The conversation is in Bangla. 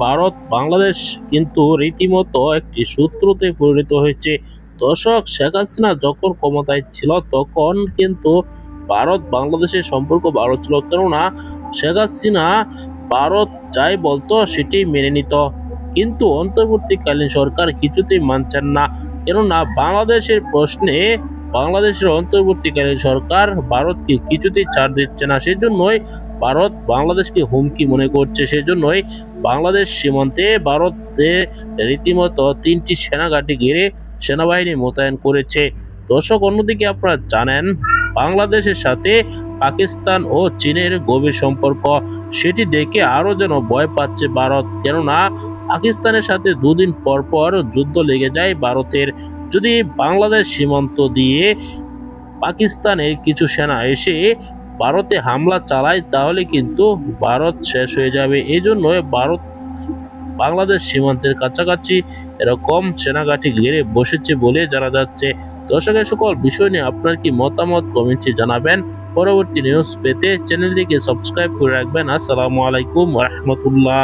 ভারত বাংলাদেশ কিন্তু রীতিমতো একটি সূত্রতে পরিণত হয়েছে। দর্শক, শেখ হাসিনা যখন ক্ষমতায় ছিল তখন কিন্তু ভারত বাংলাদেশের সম্পর্ক ভালো ছিল, কেননা শেখ হাসিনা ভারত যাই বলতো সেটি মেনে নিত। কিন্তু অন্তর্বর্তীকালীন সরকার কিছুতেই মানছেন না। কেননা বাংলাদেশের প্রশ্নে বাংলাদেশের অন্তর্বর্তীকালীন সরকার ভারতকে কিছুতেই ছাড় দিচ্ছে না, সেজন্যই ভারত বাংলাদেশকে হুমকি মনে করছে, সেজন্যই বাংলাদেশ সীমান্তে ভারতে রীতিমতো তিনটি সেনাঘাটি ঘিরে সেনাবাহিনী মোতায়েন করেছে। দর্শক, অন্যদিকে আপনারা জানেন, বাংলাদেশের সাথে পাকিস্তান ও চীনের গভীর সম্পর্ক, সেটি দেখে আরও যেন ভয় পাচ্ছে ভারত। কেননা, পাকিস্তানের সাথে দুদিন পর পর যুদ্ধ লেগে যায় ভারতের যদি বাংলাদেশ সীমান্ত দিয়ে পাকিস্তানের কিছু সেনা এসে ভারতে হামলা চালায়, তাহলে কিন্তু ভারত শেষ হয়ে যাবে। এই জন্য ভারত বাংলাদেশ সীমান্তের কাছাকাছি এরকম সেনাঘাঁটি ঘিরে বসেছে বলে জানা যাচ্ছে। দর্শকের সকল বিষয় নিয়ে আপনার কি মতামত কমেন্টে জানাবেন। পরবর্তী নিউজ পেতে চ্যানেলটিকে সাবস্ক্রাইব করে রাখবেন। আসসালামু আলাইকুম রহমতুল্লাহ।